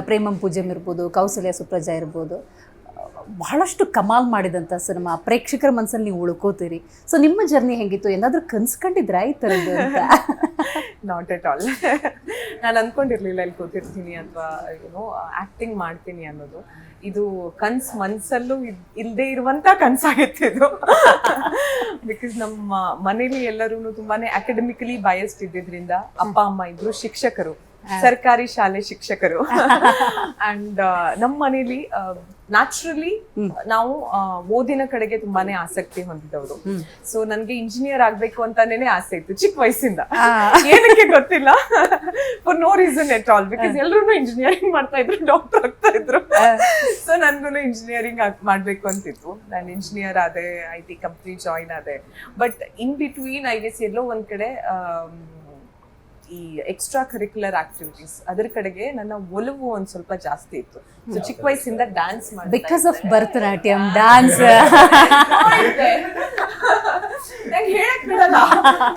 ಪ್ರೇಮಂ ಪೂಜಮ್ ಇರ್ಬೋದು, ಕೌಸಲ್ಯ ಸುಪ್ರಜಾ ಇರ್ಬೋದು, ಬಹಳಷ್ಟು ಕಮಾಲ್ ಮಾಡಿದಂಥ ಸಿನಿಮಾ. ಪ್ರೇಕ್ಷಕರ ಮನಸ್ಸಲ್ಲಿ ನೀವು ಉಳ್ಕೋತೀರಿ. ಸೊ ನಿಮ್ಮ ಜರ್ನಿ ಹೆಂಗಿತ್ತು? ಏನಾದರೂ ಕನ್ಸ್ಕೊಂಡಿದ್ರಾ ಈ ಥರದ್ದು ನಾಟ್ ಎಟ್ ಆಲ್ ನಾನು ಅನ್ಕೊಂಡಿರ್ಲಿಲ್ಲ ಇಲ್ಲಿ ಕೂತಿರ್ತೀನಿ ಅಥವಾ ಏನೋ ಆಕ್ಟಿಂಗ್ ಮಾಡ್ತೀನಿ ಅನ್ನೋದು. ಇದು ಕನ್ಸ್ ಮನಸ್ಸಲ್ಲೂ ಇದ್- ಇರುವಂಥ ಕನ್ಸಾಗಿತ್ತು ಇದು. ಬಿಕಾಸ್ ನಮ್ಮ ಮನೇಲಿ ಎಲ್ಲರೂ ತುಂಬಾನೇ ಅಕಾಡೆಮಿಕಲಿ ಬಯಸ್ಡ್ ಇದ್ದಿದ್ರಿಂದ ಅಪ್ಪ, ಅಮ್ಮ ಇಬ್ರು ಶಿಕ್ಷಕರು. ಸರ್ಕಾರಿ ಶಾಲೆ ಶಿಕ್ಷಕರು. ಅಂಡ್ ನಮ್ಮ ಮನೇಲಿ ನ್ಯಾಚುರಲಿ ನಾವು ಓದಿನ ಕಡೆಗೆ ತುಂಬಾನೇ ಆಸಕ್ತಿ ಹೊಂದಿದವರು. ಸೊ ನನ್ಗೆ ಇಂಜಿನಿಯರ್ ಆಗ್ಬೇಕು ಅಂತಾನೆ ಆಸೆ ಇತ್ತು ಚಿಕ್ಕ ವಯಸ್ಸಿಂದ. ಏನಕ್ಕೆ ಗೊತ್ತಿಲ್ಲ. For no reason at all because ಎಲ್ರು ಇಂಜಿನಿಯರಿಂಗ್ ಮಾಡ್ತಾ ಇದ್ರು ಡಾಕ್ಟರ್ ಆಗ್ತಾ ಇದ್ರು. ಸೊ ನನ್ಗೂ ಇಂಜಿನಿಯರಿಂಗ್ ಮಾಡ್ಬೇಕು ಅಂತಿತ್ತು. ನಾನು ಇಂಜಿನಿಯರ್ ಆದೆ ಐ ಟಿ ಕಂಪ್ನಿ ಜಾಯಿನ್ ಆದೆ. But in between I guess ಎಲ್ಲೋ ಒಂದ್ ಕಡೆ ಈ ಎಕ್ಸ್ಟ್ರಾ ಕರಿಕ್ಯುಲರ್ ಆಕ್ಟಿವಿಟೀಸ್ ಅದರ ಕಡೆಗೆ ನನ್ನ ಒಲವು ಒಂದ್ ಸ್ವಲ್ಪ ಜಾಸ್ತಿ ಇತ್ತು. ಸೊ ಚಿಕ್ಕ ವಯಸ್ಸಿಂದ ಡ್ಯಾನ್ಸ್ ಮಾಡಿ ಬಿಕಾಸ್ ಆಫ್ ಭರತನಾಟ್ಯಂ ಡ್ಯಾನ್ಸ್ ಹೇಳಕ್ ಬಿಡಲ್ಲ.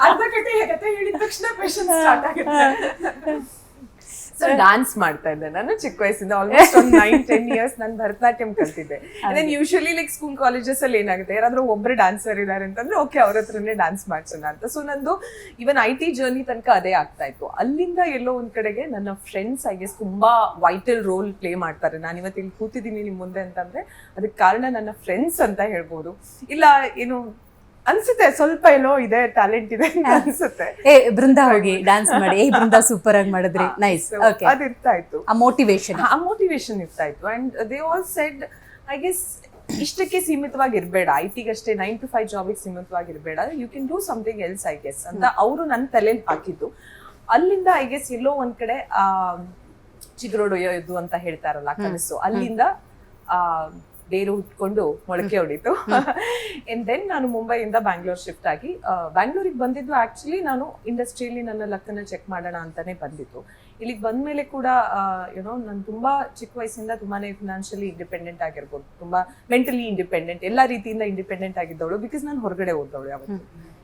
ಅರ್ಧ ಕತೆ ಹೇಳಿದ ತಕ್ಷಣ ಸ್ಟಾರ್ಟ್ ಆಗುತ್ತೆ. ಸೊ ಡಾನ್ಸ್ ಮಾಡ್ತಾ ಇದ್ದೆ. ನಾನು ಚಿಕ್ಕ ವಯಸ್ಸಿಂದ ಆಲ್ಮೋಸ್ಟ್ ಒಂದು ನೈನ್ ಟೆನ್ ಇಯರ್ಸ್ ನಾನು Bharatanatyam ಕಲ್ತಿದ್ದೆ. Then usually like school colleges ಅಲ್ಲಿ ಏನಾಗುತ್ತೆ? ಯಾರಾದ್ರೂ ಒಬ್ರು ಡಾನ್ಸರ್ ಇದ್ದಾರೆ ಅಂತಂದ್ರೆ ಓಕೆ ಅವ್ರ ಹತ್ರನೇ ಡಾನ್ಸ್ ಮಾಡ್ಸೋಣ ಅಂತ. ಸೊ ನಂದು ಇವನ್ ಐ ಟಿ ಜರ್ನಿ ತನಕ ಅದೇ ಆಗ್ತಾ ಇತ್ತು. ಅಲ್ಲಿಂದ ಎಲ್ಲೋ ಒಂದ್ ಕಡೆಗೆ ನನ್ನ ಫ್ರೆಂಡ್ಸ್ ಐ ಗೆಸ್ ತುಂಬಾ ವೈಟಲ್ ರೋಲ್ ಪ್ಲೇ ಮಾಡ್ತಾರೆ. ನಾನು ಇವತ್ತು ಇಲ್ಲಿ ಕೂತಿದ್ದೀನಿ ನಿಮ್ ಮುಂದೆ ಅಂತಂದ್ರೆ ಅದಕ್ಕೆ ಕಾರಣ ನನ್ನ ಫ್ರೆಂಡ್ಸ್ ಅಂತ ಹೇಳ್ಬೋದು. ಇಲ್ಲ ಏನು ಅನ್ಸುತ್ತೆ ಸ್ವಲ್ಪ ಏನೋ ಇದೆ ಟ್ಯಾಲೆಂಟ್ ಇದೆ ಅಂತ ಅನ್ಸುತ್ತೆ. ಏ ಬೃಂದ ಹೋಗಿ ಡ್ಯಾನ್ಸ್ ಮಾಡಿ. ಏ ಬೃಂದ ಸೂಪರ್ ಆಗಿ ಮಾಡಿದ್ರಿ. ನೈಸ್ ಓಕೆ ಅದು ಇರ್ತಾ ಇತ್ತು. ಆ ಮೋಟಿವೇಶನ್ ಆ ಮೋಟಿವೇಶನ್ ಇರ್ತಾ ಇತ್ತು. And they all said I guess ಇಷ್ಟಕ್ಕೆ ಸೀಮಿತವಾಗಿ ಇರಬೇಡ. ಐ ಟಿಗಷ್ಟೇ ನೈನ್ ಟು ಫೈವ್ ಜಾಬಿಗೆ ಸೀಮಿತವಾಗಿ ಇರಬೇಡ. You can do something else I guess ಅಂತ ಅವರು ನನ್ನ ತಲೆಯಲ್ಲಿ ಹಾಕಿದ್ದು. ಅಲ್ಲಿಂದ ಐ ಗೆಸ್ ಎಲ್ಲೋ ಒಂದ್ ಕಡೆ ಚಿಗುರೊಡೆಯೋದು ಅಂತ ಹೇಳ್ತಾರಲ್ಲ ಕನಸು. ಅಲ್ಲಿಂದ ಆ ಬೇರು ಹುಟ್ಕೊಂಡು ಮೊಳಕೆ ಹೊಡಿತು. ಅಂಡ್ ದೆನ್ ನಾನು ಮುಂಬೈಯಿಂದ ಬ್ಯಾಂಗ್ಳೂರ್ ಶಿಫ್ಟ್ ಆಗಿ ಬ್ಯಾಂಗ್ಳೂರಿಗೆ ಬಂದಿದ್ದು ಆಕ್ಚುಲಿ ನಾನು ಇಂಡಸ್ಟ್ರಿಯಲ್ಲಿ ನನ್ನ ಲಕ್ಕನ್ನ ಚೆಕ್ ಮಾಡೋಣ ಅಂತಾನೆ ಬಂದಿತ್ತು. ಇಲ್ಲಿಗೆ ಬಂದ್ಮೇಲೆ ಕೂಡ ಯುನೋ ನಾನು ತುಂಬಾ ಚಿಕ್ಕ ವಯಸ್ಸಿಂದ ತುಂಬಾನೇ ಫಿನಾನ್ಷಿಯಲಿ ಇಂಡಿಪೆಂಡೆಂಟ್ ಆಗಿರ್ಬೋದು. ತುಂಬಾ ಮೆಂಟಲಿ ಇಂಡಿಪೆಂಡೆಂಟ್ ಎಲ್ಲ ರೀತಿಯಿಂದ ಇಂಡಿಪೆಂಡೆಂಟ್ ಆಗಿದ್ದವಳು ಬಿಕಾಸ್ ನಾನು ಹೊರಗಡೆ ಓದವಳು ಯಾವತ್ತು.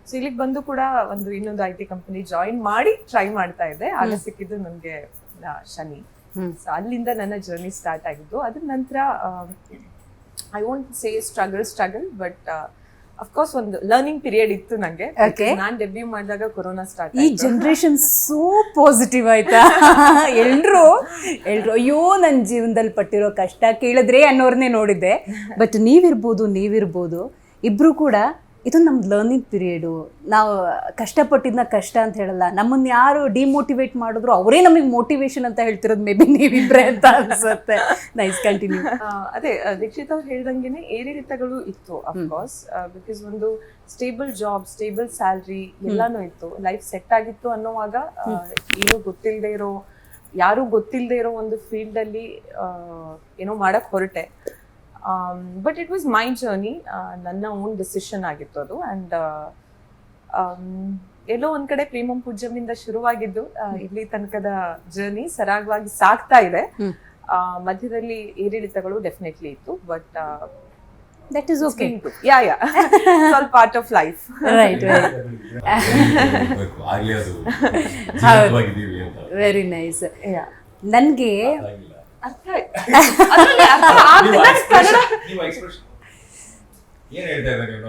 ಸೊ ಇಲ್ಲಿಗೆ ಬಂದು ಕೂಡ ಒಂದು ಇನ್ನೊಂದು ಐ ಟಿ ಕಂಪನಿ ಜಾಯಿನ್ ಮಾಡಿ ಟ್ರೈ ಮಾಡ್ತಾ ಇದ್ದೆ. ಆಗ ಸಿಕ್ಕಿದ್ದು ನನಗೆ ಶನಿ. ಸೊ ಅಲ್ಲಿಂದ ನನ್ನ ಜರ್ನಿ ಸ್ಟಾರ್ಟ್ ಆಗಿದ್ದು ಅದ್ರ ನಂತರ I want say struggle struggle but of course ಒಂದು ಲರ್ನಿಂಗ್ ಪೀರಿಯಡ್ ಇತ್ತು ನಂಗೆ. Okay. ನಾನ್ ಡೆಬ್ಯೂ ಮಾಡಿದಾಗ ಕೊರೋನಾ ಸ್ಟಾರ್ಟ್ ಈ ಜನರೇಷನ್ ಸೋ ಪಾಸಿಟಿವ್ ಆಯ್ತಾ? ಎಲ್ರು ಎಲ್ರು ಅಯ್ಯೋ ನನ್ನ ಜೀವನದಲ್ಲಿ ಪಟ್ಟಿರೋ ಕಷ್ಟ ಕೇಳಿದ್ರೆ ಅನ್ನೋರ್ನೇ ನೋಡಿದ್ದೆ. ಬಟ್ ನೀವಿರ್ಬೋದು ನೀವಿರ್ಬೋದು ಇಬ್ರು ಕೂಡ ಇದು ನಮ್ದು ಲರ್ನಿಂಗ್ ಪೀರಿಯಡು ನಾವು ಕಷ್ಟಪಟ್ಟಿದ್ದ ಕಷ್ಟ ಅಂತ ಹೇಳಲ್ಲ. ನಮ್ಮನ್ನ ಯಾರು ಡಿಮೋಟಿವೇಟ್ ಮಾಡಿದ್ರು ಅವರೇ ನಮಗೆ ಮೋಟಿವೇಶನ್ ಅಂತ ಹೇಳ್ತಿರೋದು ಮೇ ಬಿ ನೀವಿಬ್ಬರೇ ಅಂತ ಅನ್ಸುತ್ತೆ. ನೈಸ್ ಕಂಟಿನ್ಯೂ ಅದೇ ದೀಕ್ಷಿತ ಅವ್ರು ಹೇಳ್ದಂಗೆನೆ ಏರಿಳಿತಗಳು ಇತ್ತು ಅಫ್ಕೋರ್ಸ್ ಬಿಕಾಸ್ ಒಂದು ಸ್ಟೇಬಲ್ ಜಾಬ್ ಸ್ಟೇಬಲ್ ಸ್ಯಾಲ್ರಿ ಎಲ್ಲಾನು ಇತ್ತು. ಲೈಫ್ ಸೆಟ್ ಆಗಿತ್ತು ಅನ್ನೋವಾಗ ಏನು ಗೊತ್ತಿಲ್ಲದೆ ಇರೋ ಯಾರು ಗೊತ್ತಿಲ್ಲದೆ ಇರೋ ಒಂದು ಫೀಲ್ಡ್ ಅಲ್ಲಿ ಆ, ಏನೋ ಮಾಡಕ್ ಹೊರಟೆ. But it was my journey ನನ್ನ ಓನ್ ಡಿಸಿಷನ್ ಆಗಿತ್ತು ಅದು. ಆ್ಯಂಡ್ ಎಲ್ಲೋ ಒಂದು ಕಡೆ ಪ್ರೇಮಂ ಪೂಜ್ಯಮಿಂದ ಶುರುವಾಗಿದ್ದು ಆ, ಇಲ್ಲಿ ತನಕದ ಜರ್ನಿ ಸರಾಗವಾಗಿ ಸಾಗ್ತಾ ಇದೆ. ಮಧ್ಯದಲ್ಲಿ ಏರಿಳಿತಗಳು ಡೆಫಿನೆಟ್ಲಿ ಇತ್ತು but that is okay yeah yeah ಸ್ವಲ್ಪ part of life right very nice yeah ನನಗೆ ಅರ್ಥ ಆಯ್ತು. ಏನ್ ಹೇಳ್ತಾ ಇದ್ದಾರೆ ಅಂತ.